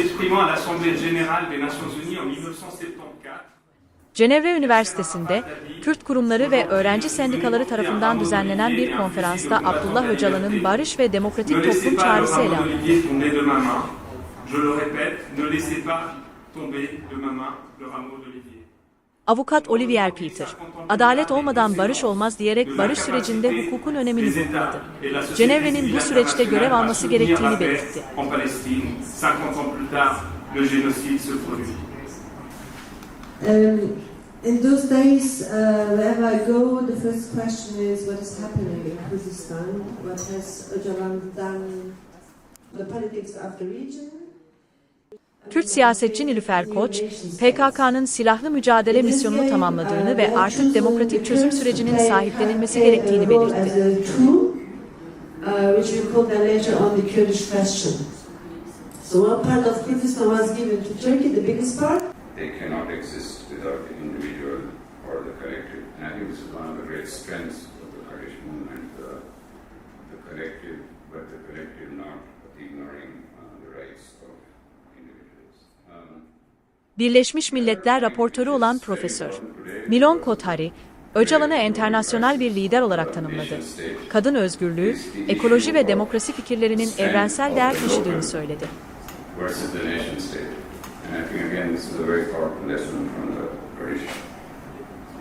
s'exprimant à l'Assemblée générale des Nations Unies en 1974, Cenevre Üniversitesi'nde Kürt kurumları ve öğrenci sendikaları tarafından düzenlenen bir konferansta Abdullah Öcalan'ın barış ve demokratik toplum çağrısı ele alındı. Avukat Olivier Peter, adalet olmadan barış olmaz diyerek barış sürecinde hukukun önemini vurguladı. Cenevre'nin bu süreçte görev alması gerektiğini belirtti. En Palestine, 50 ans plus tard, le génocide se produit. Um, in those days, uh, wherever I go, the first question is what is happening in Kurdistan? What has Öcalan done? The politics of the region? Kürt siyasetçi Nilüfer Koç, PKK'nın silahlı mücadele misyonunu tamamladığını ve artık demokratik çözüm sürecinin sahiplenilmesi gerektiğini belirtti. they cannot exist without the individual or the collective. And I think this is one of the great strengths of the Kurdish movement, the, the collective, but the collective not ignoring uh, the rights of individuals. Um, Birleşmiş Milletler raportörü olan Profesör Milon Kothari, Öcalan'ı internasyonel bir lider olarak tanımladı. Kadın özgürlüğü, ekoloji ve demokrasi fikirlerinin evrensel değer taşıdığını söyledi. And I think again this is a very powerful lesson from the Kurdish